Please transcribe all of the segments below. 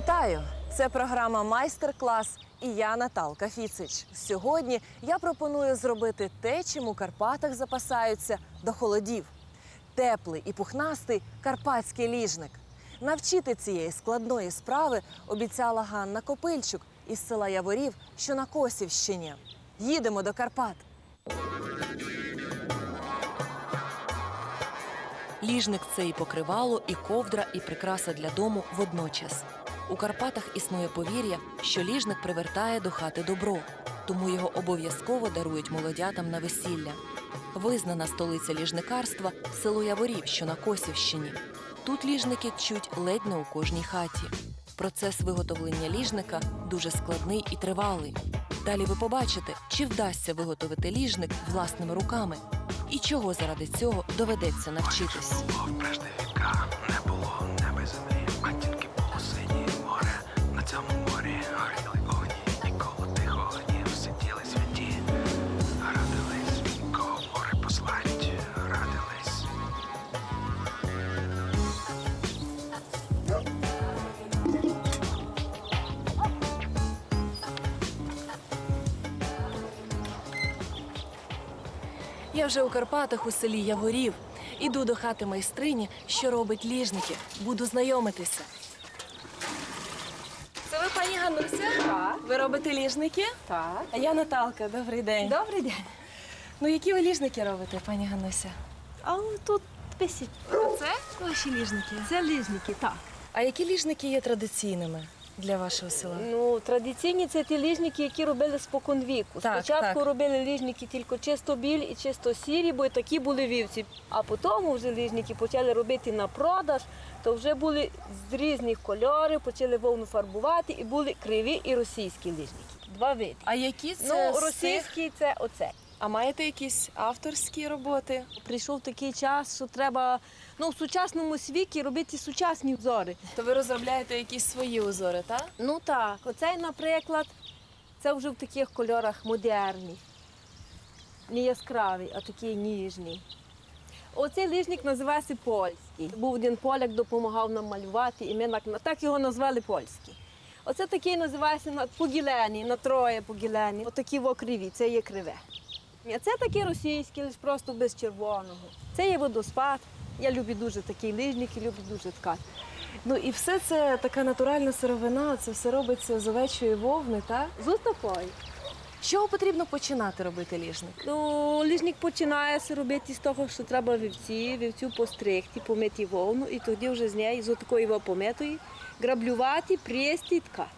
Вітаю! Це програма Майстер-клас і я Наталка Фіцич. Сьогодні я пропоную зробити те, чим у Карпатах запасаються до холодів. Теплий і пухнастий карпатський ліжник. Навчити цієї складної справи обіцяла Ганна Копильчук із села Яворів, що на Косівщині. Їдемо до Карпат. Ліжник це і покривало, і ковдра, і прикраса для дому водночас. У Карпатах існує повір'я, що ліжник привертає до хати добро, тому його обов'язково дарують молодятам на весілля. Визнана столиця ліжникарства село Яворів, що на Косівщині. Тут ліжники чуть ледь не у кожній хаті. Процес виготовлення ліжника дуже складний і тривалий. Далі ви побачите, чи вдасться виготовити ліжник власними руками, і чого заради цього доведеться навчитись. Я вже у Карпатах у селі Яворів. Іду до хати майстрині, що робить ліжники. Буду знайомитися. Це ви, пані Гануся? Так. Ви робите ліжники? Так. А я Наталка, добрий день. Добрий день. Ну, які ви ліжники робите, пані Гануся? А тут писять. Це ваші ліжники. Це ліжники, так. А які ліжники є традиційними для вашого села? Ну, традиційні це ті ліжники, які робили спокон віку. Так, Спочатку так. робили ліжники тільки чисто білі і чисто сірі, бо такі були вівці. А потім вже ліжники почали робити на продаж, то вже були з різних кольорів, почали вовну фарбувати і були криві і російські ліжники. Два види. А які це? Ну, російський це оце. А маєте якісь авторські роботи? Прийшов такий час, що треба ну, в сучасному світі робити сучасні взори. То ви розробляєте якісь свої узори, так? Ну так, оцей, наприклад, це вже в таких кольорах модерні. Не яскравий, а такий ніжний. Оцей лижник називається польський. Був один поляк, допомагав нам малювати, і ми так його назвали польський. Оце такий називається на погілені, на троє погілені. Отакі в окриві, це є криве. А це такий російський, лише просто без червоного. Це є водоспад. Я люблю дуже такий лижник і люблю дуже ткати. Ну і все це така натуральна сировина, це все робиться з овечої вовни, так? З такої. З чого потрібно починати робити ліжник? Ну, ліжник починається робити з того, що треба вівці, вівцю постригти, помити вовну, і тоді вже з неї, з такої помитої, граблювати, прєсти і ткати.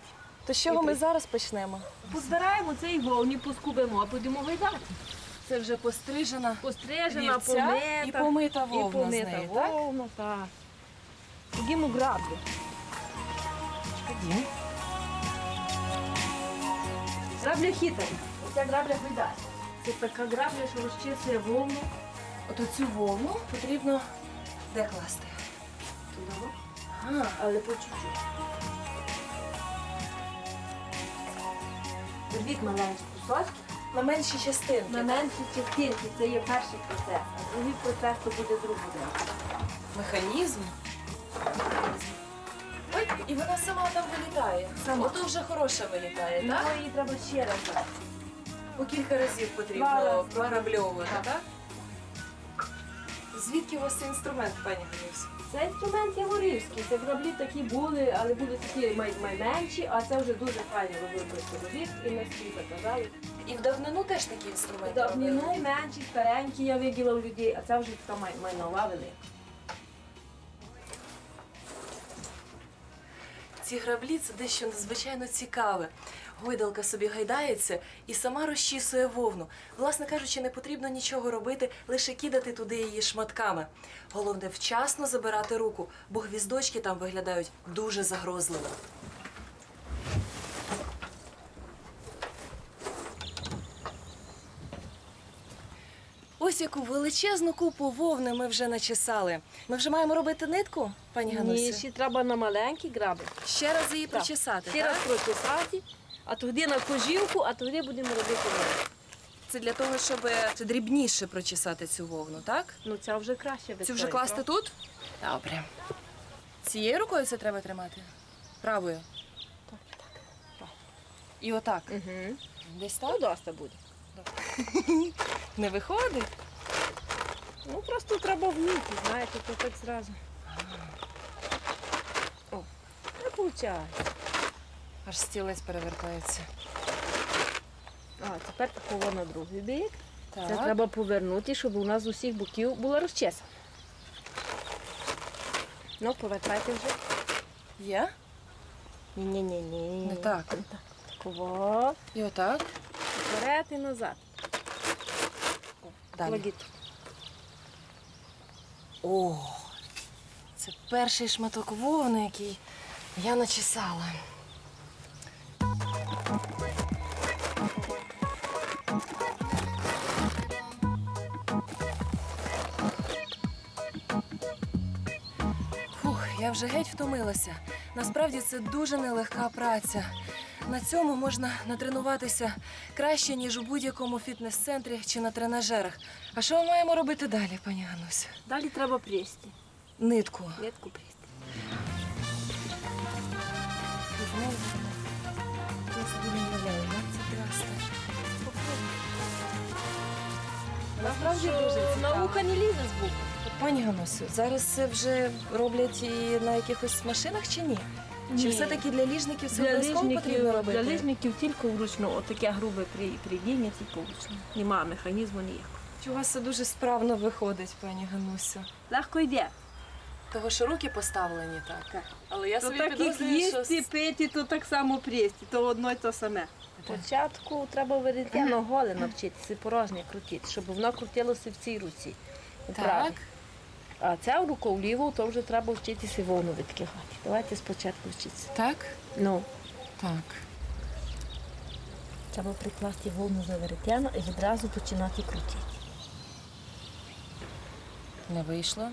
То з чого ми зараз почнемо? Позбираємо цей вовні, поскубимо, а будемо гайдати. Це вже пострижена Пострижена, Вівця помита. і помита вовна І помита з неї, вовна, так. Ходімо граблю. Грабля хитра. Оця грабля гайдає. Це така грабля, що розчісує вовну. От оцю вовну потрібно де класти? Туди, Ага. але по чуть-чуть. Робіть маленькі кусочки. На менші частинки. На менші частинки це є перший процес, а другий процес то буде другий. Механізм. Ой, і вона сама там вилітає. Сама. Ото вже хороша вилітає, так? Ну, її треба ще раз. По кілька разів Два потрібно рази. так? Звідки у вас цей інструмент, пані Ганюсь? Це інструмент яворівський. Це граблі такі були, але були такі май- майменші, а це вже дуже файно робив чоловік і на стіл заказали. І в давнину теж такі інструменти Давніну робили? менші, старенькі я виділа у людей, а це вже така май- майнова велика. Ці граблі це дещо надзвичайно цікаве. Гойдалка собі гайдається і сама розчісує вовну. Власне кажучи, не потрібно нічого робити, лише кидати туди її шматками. Головне вчасно забирати руку, бо гвіздочки там виглядають дуже загрозливо. Ось яку величезну купу вовни ми вже начесали. Ми вже маємо робити нитку, пані Ні, ще треба на маленькі граблі. Ще раз її Так. прочесати, Ще так? раз прочесати, а тоді на кожівку, а тоді будемо робити вовну. Це для того, щоб це дрібніше прочесати цю вовну, так? Ну це вже краще Цю вже класти тут? Добре. Цією рукою це треба тримати? Правою. Так, так. І отак. Угу. Десь так? доста буде. Не виходить? Ну, просто треба вміти, знаєте, то так зразу. О, не виходить. Аж стілець перевертається. А, тепер такого на другий бік. Так. Це треба повернути, щоб у нас з усіх боків була розчеса. Ну, повертайте вже. Є? Ні-ні-ні. Не так. Не так. Такого. І отак. Вперед і назад. Далі. О, це перший шматок вовни, який я начесала. Вже геть втомилася. Насправді це дуже нелегка праця. На цьому можна натренуватися краще, ніж у будь-якому фітнес-центрі чи на тренажерах. А що ми маємо робити далі, пані Гануся? Далі треба прісти. Нитку. Клітку прісти. Я собі не уявляю, як це красти. Насправді дуже цікаво. Наука не лізе з боку. Пані Ганусю, зараз це вже роблять і на якихось машинах чи ні? Чи Ні. все-таки для ліжників це Для обов'язково потрібно робити? для лижників тільки вручну, отаке грубе при, придіння тільки вручну. Нема механізму ніякого. Чи у вас це дуже справно виходить, пані Ганусю? Легко йде. Того, що руки поставлені так. Так. Але я То собі так як підозрюю, що... їсти, пити, то так само прісти, то одно й то саме. Спочатку треба веретено голе навчитися порожнє крутити, щоб воно крутилося в цій руці. у правій. Так. А ця в руку вліву, то вже треба вчитися вовну відкигати. Давайте спочатку вчитися. Так? Ну, Так. треба прикласти вовну за веретено і відразу починати крутити. Не вийшло.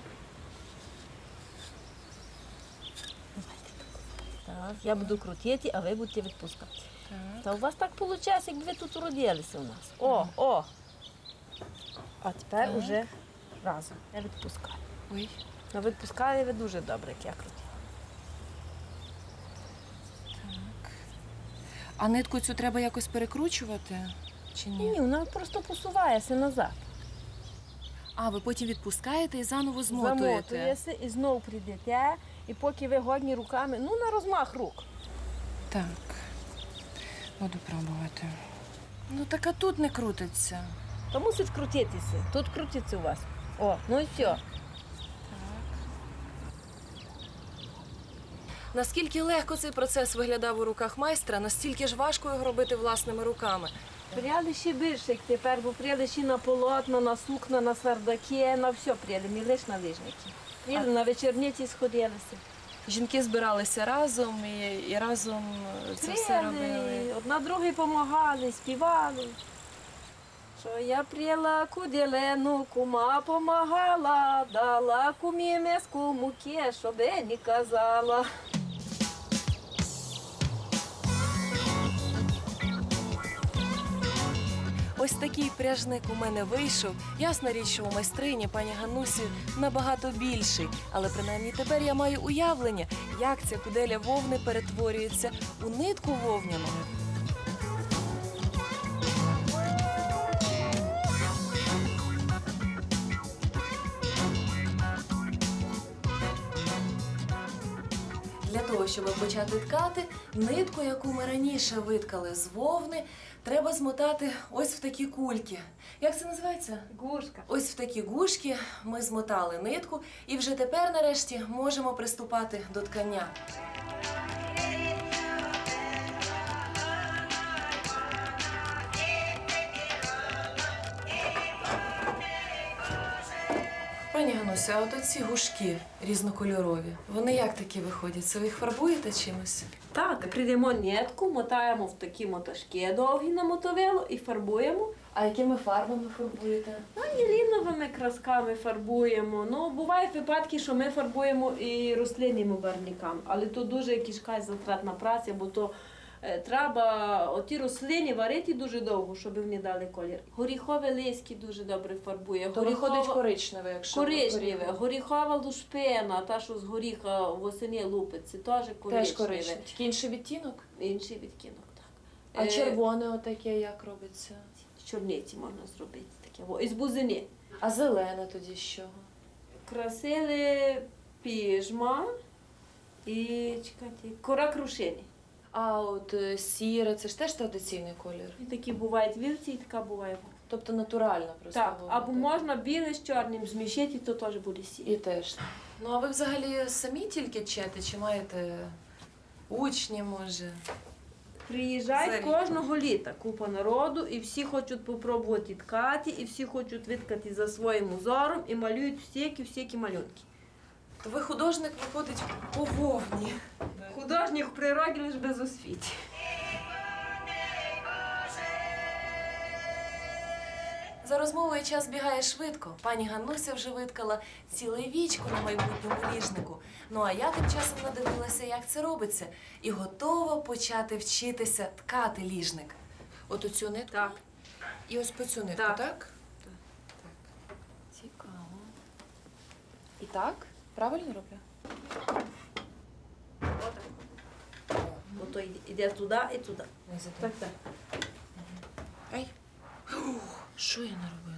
Так, я буду крутити, а ви будете відпускати. Так. Та у вас так виходить, якби ви тут уродилися у нас. О, о. А тепер Так. уже разом. Я відпускаю. Ой. Ну, відпускали ви дуже добре, як я крутила. А нитку цю треба якось перекручувати? Чи ні? Ні, вона просто посувається назад. А, ви потім відпускаєте і заново змотуєте. Замотуєся і знову прийдете. І поки ви годні руками, ну на розмах рук. Так. Буду пробувати. Ну так а тут не крутиться. То мусить крутитися. Тут крутиться у вас. О, ну і все. Наскільки легко цей процес виглядав у руках майстра, настільки ж важко його робити власними руками. Пряли ще більше, як тепер, бо пряли ще на полотна, на сукна, на сардаки, на все пряли, не лише на лижники. Пряли, на вечорниці сходилися. Жінки збиралися разом і, і разом це все робили. Одна другій допомагали, співали. Що я пряла куделену, кума помагала, дала кумі миску муки, щоб не казала. Ось такий пряжник у мене вийшов. Ясна річ, що у майстрині пані Ганусі набагато більший. Але принаймні тепер я маю уявлення, як ця куделя вовни перетворюється у нитку вовняну. Для того, щоб почати ткати, нитку, яку ми раніше виткали з вовни, треба змотати ось в такі кульки. Як це називається? Гушка. Ось в такі гушки ми змотали нитку, і вже тепер, нарешті, можемо приступати до ткання. Пані Гануся, а от ці гушки різнокольорові, вони як такі виходять? Це ви їх фарбуєте чимось? Так, прийдемо нітку, мотаємо в такі моташки довгі на мотовило і фарбуємо. А якими фарбами фарбуєте? Ну, Ніліновими красками фарбуємо. Ну, бувають випадки, що ми фарбуємо і рослинними барвниками, але то дуже кішка затратна праця, бо то Треба оті рослини варити дуже довго, щоб вони дали колір. Горіхове листя дуже добре фарбує. То виходить коричневе, якщо коричневе. Горіхова лушпина, та, що з горіха восени лупиться, теж коричневе. Теж коричневе. Тільки інший відтінок. Інший відтінок, так. А Е, червоне отаке як робиться? З чорниці можна зробити таке. О, із бузини. А зелене тоді з чого? Красили піжма і чекайте, кора крушини. А от е, сіре, це ж теж традиційний колір. І такі бувають вівці, і така буває. Тобто натуральна просто. Так, вовна, або можна біле з чорним змішати, то теж буде І теж. Ну а ви взагалі самі тільки вчите, чи маєте учні, може? Приїжджають Зарі. кожного літа купа народу, і всі хочуть попробувати ткати, і всі хочуть виткати за своїм узором і малюють всякі всякі малюнки. То ви художник виходить по вовні. Художник в природі лише без освіти. За розмовою час бігає швидко. Пані Ганнуся вже виткала ціле вічко на майбутньому ліжнику. Ну а я тим часом надивилася, як це робиться, і готова почати вчитися ткати ліжник. От оцю нитку Так. і ось по цю нитку, Так. так? Так. Цікаво. І так? Правильно роблю? Ото йде- йде туди і туди. Так, так. Ай. Ух, що я наробила?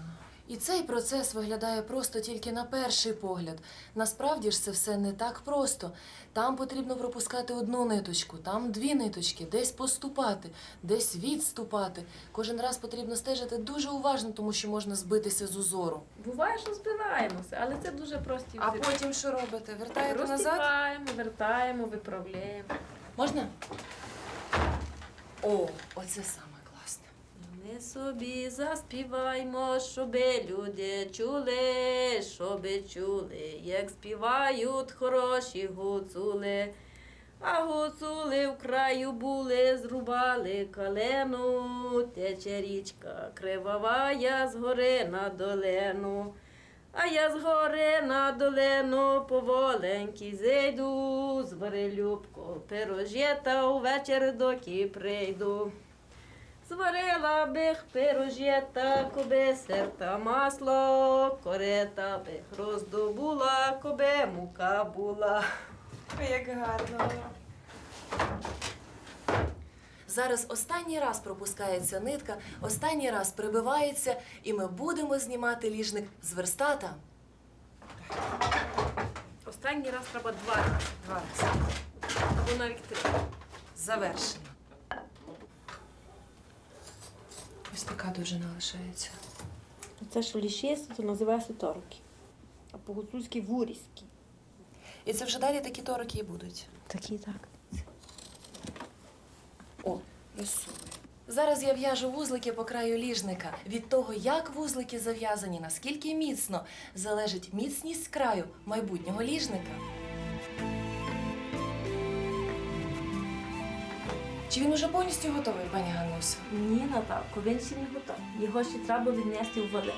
І цей процес виглядає просто тільки на перший погляд. Насправді ж це все не так просто. Там потрібно пропускати одну ниточку, там дві ниточки, десь поступати, десь відступати. Кожен раз потрібно стежити дуже уважно, тому що можна збитися з узору. Буває, що збиваємося, але це дуже прості. А потім що робите? Вертаєте назад? Розтіпаємо, вертаємо, виправляємо. Можна? О, оце саме класне. Ми собі заспіваймо, щоби люди чули, щоби чули, як співають хороші гуцули. А гуцули в краю були, зрубали калену, тече річка кривава, я з гори на долину. А я з гори на долину поволеньки зайду, звари любко пирожета, увечір доки прийду. Зварила бих пирожета, коби сир та масло, корета бих роздобула, коби мука була. Як гарно. Зараз останній раз пропускається нитка, останній раз прибивається, і ми будемо знімати ліжник з верстата. Останній раз треба два рази, Два рази. або навіть три. Завершено. Ось така довжина лишається. Це що лішесто, то називається торки. А по-гуцульськи вуріські. І це вже далі такі тороки і будуть. Такі так. О. Зараз я в'яжу вузлики по краю ліжника. Від того, як вузлики зав'язані, наскільки міцно, залежить міцність краю майбутнього ліжника. Чи він уже повністю готовий, пані Ганнусю? Ні, Наталко, він ще не готовий. Його ще треба віднести в вале.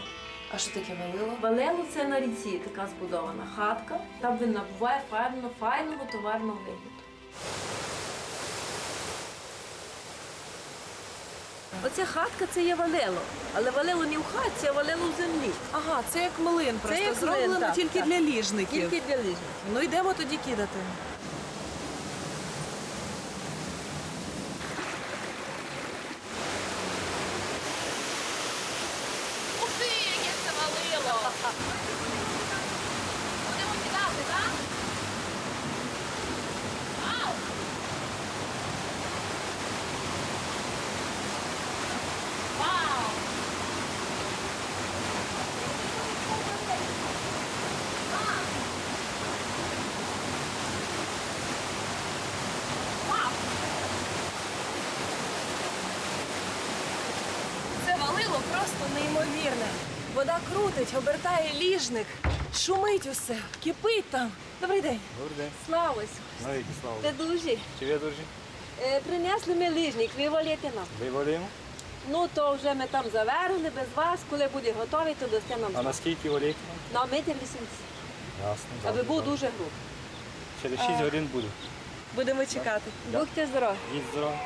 А що таке валило? Валело це на ріці така збудована хатка. Там він набуває файно, файного товарного вигляду. Оця хатка це є валело. Але валело не в хатці, а валело в землі. Ага, це як млин, просто як млин, зроблено так, тільки так. для ліжників. Тільки для ліжників. Ну йдемо тоді кидати. Ух ти, яке це валило! Будемо кидати, так? Вау! Вау! Вау! Це валило просто неймовірне. Вода крутить, обертає ліжник, шумить усе, кипить там. Добрий день. Добрий день. Слава Ісусу! Навіки слава. Ти дуже. Чи ви дуже? Е, принесли ми ліжник, вивалити нам. Вивалюємо? Ну, то вже ми там заверли без вас. Коли буде готовий, то дасте нам А наскільки валіти? На метр 80. Ясно. Аби був дуже грубий. Через 6 годин буду. Будемо чекати. Будьте здорові. Їдь здорово.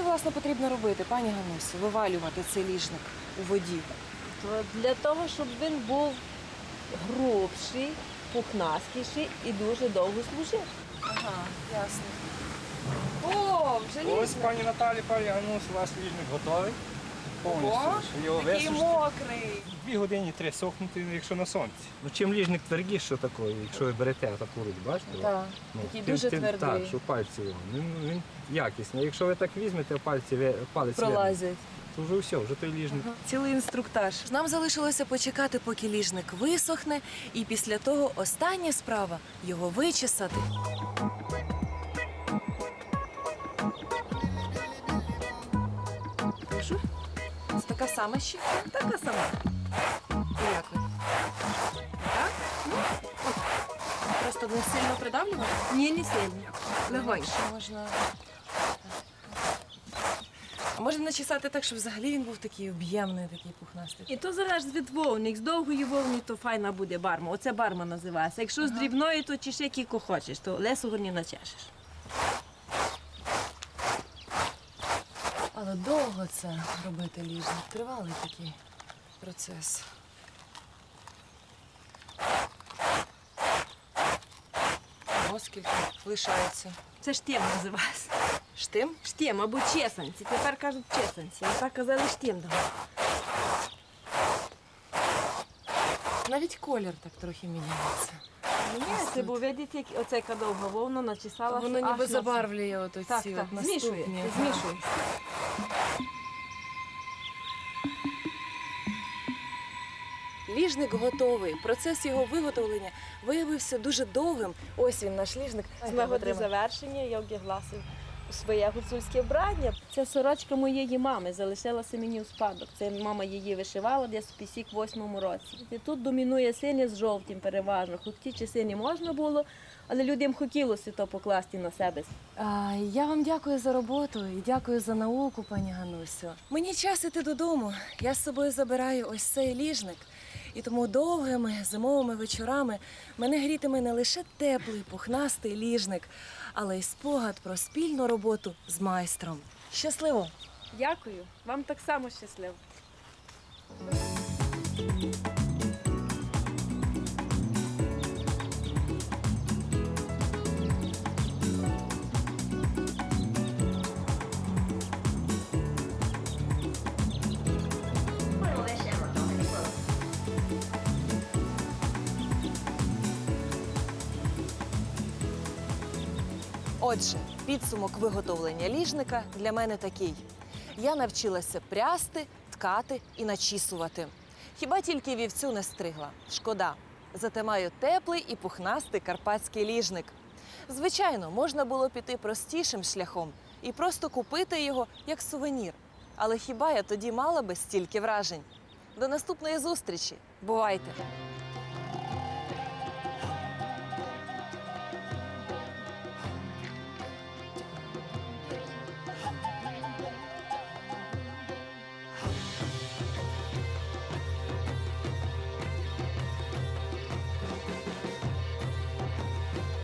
Це власне потрібно робити, пані Ганусю? Вивалювати цей ліжник у воді? То для того, щоб він був грубший, пухнастіший і дуже довго служив. Ага, ясно. О, вже Ось пані Наталі, пані Ганус, у вас ліжник готовий. Повністю. Його Такий висушити. мокрий. Дві години три сохнути, якщо на сонці. Ну чим ліжник твердіше такий, якщо ви берете таку руч, бачите? Так, Ну, такий тим- дуже тим- твердий. Так, що пальці його. Він, він якісний. Якщо ви так візьмете, пальці ви- палець Пролазять. то вже все, вже той ліжник. Цілий інструктаж. Нам залишилося почекати, поки ліжник висохне, і після того остання справа його вичесати. Сама ще? Така сама. Як ви? Так? Ну, от. Просто не сильно придавлювати? Ні, не сильно. Легонько. Що можна. А можна начесати так, щоб взагалі він був такий об'ємний, такий пухнастий. І то залежить від вовни. З довгої вовни то файна буде барма. Оце барма називається. Якщо з дрібної, то чеши кілько хочеш, то лесого не начешеш. Але довго це робити ліжник. Тривалий такий процес. Ось скільки лишається. Це штем називається. Штим? Штем або чесанці. Тепер кажуть чесанці. А так казали штем. Навіть колір так трохи міняється. Це бо видите, як оце довга вовна начесала. Воно ніби забарвлює оці Так, так, от змішує, змішує. Ліжник готовий. Процес його виготовлення виявився дуже довгим. Ось він наш ліжник. З нагоди завершення я одяглася у своє гуцульське вбрання. Це сорочка моєї мами, залишилася мені у спадок. Це мама її вишивала десь у 58 році. І тут домінує синє з жовтим переважно. Хоч ті часи не можна було, але людям хотілося то покласти на себе. А, я вам дякую за роботу і дякую за науку, пані Ганусю. Мені час іти додому. Я з собою забираю ось цей ліжник. І тому довгими зимовими вечорами мене грітиме не лише теплий пухнастий ліжник, але й спогад про спільну роботу з майстром. Щасливо! Дякую, вам так само щасливо. Отже, підсумок виготовлення ліжника для мене такий: я навчилася прясти, ткати і начісувати. Хіба тільки вівцю не стригла? Шкода. Зате маю теплий і пухнастий карпатський ліжник. Звичайно, можна було піти простішим шляхом і просто купити його як сувенір. Але хіба я тоді мала би стільки вражень? До наступної зустрічі. Бувайте!